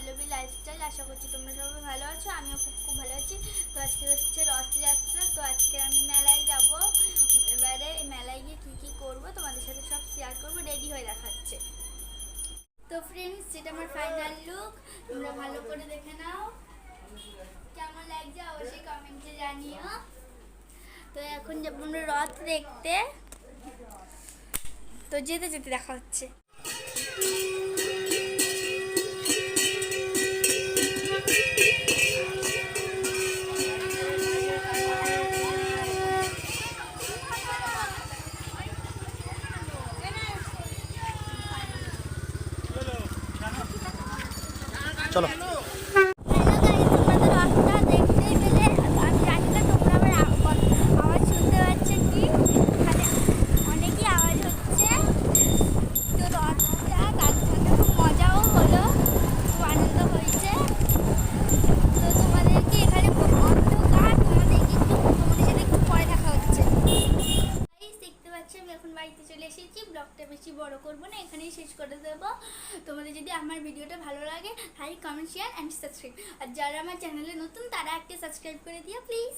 Pallavi lifestyle আশা করছি তোমরা সবাই ভালো আছো, আমিও খুব খুব ভালো আছি। তো আজকে হচ্ছে রথযাত্রা, তো আজকে আমি মেলায় যাব। এবারে মেলায় গিয়ে কী কী করব তোমাদের সাথে সব শেয়ার করব রেডি হয়ে দেখাচ্ছে। তো ফ্রেন্ডস যেটা আমার ফাইনাল লুক তোমরা ভালো করে দেখে নাও। কেমন লাগছে অবশ্যই কমেন্টে জানিও। তো এখন যাব আমরা রথ দেখতে। তো যেতে যেতে দেখা হচ্ছে। চলো হ্যালো গাইস তোমাদের রথটা দেখতে পেলে আমি জানি না তোমরা আমার আওয়াজ আওয়াজ শুনতে পাচ্ছ কি এখানে অনেকই আওয়াজ হচ্ছে তো রথটা তার সাথে খুব মজাও হলো খুব আনন্দ হয়েছে তো তোমাদেরকে এখানে খুব অন্ধকার তোমাদেরকে একটু তোমাদের সাথে একটু পরে দেখা হচ্ছে গাইস দেখতে পাচ্ছি আমি এখন বাড়িতে চলে এসেছি, ব্লগটা বেশি বড় করব না, এখানেই শেষ করে দেবো। তোমাদের যদি আমার ভিডিওটা ভালো লাগে like comment share and subscribe আর যারা আমার চ্যানেলে নতুন, তারা একটা সাবস্ক্রাইব করে দিও প্লিজ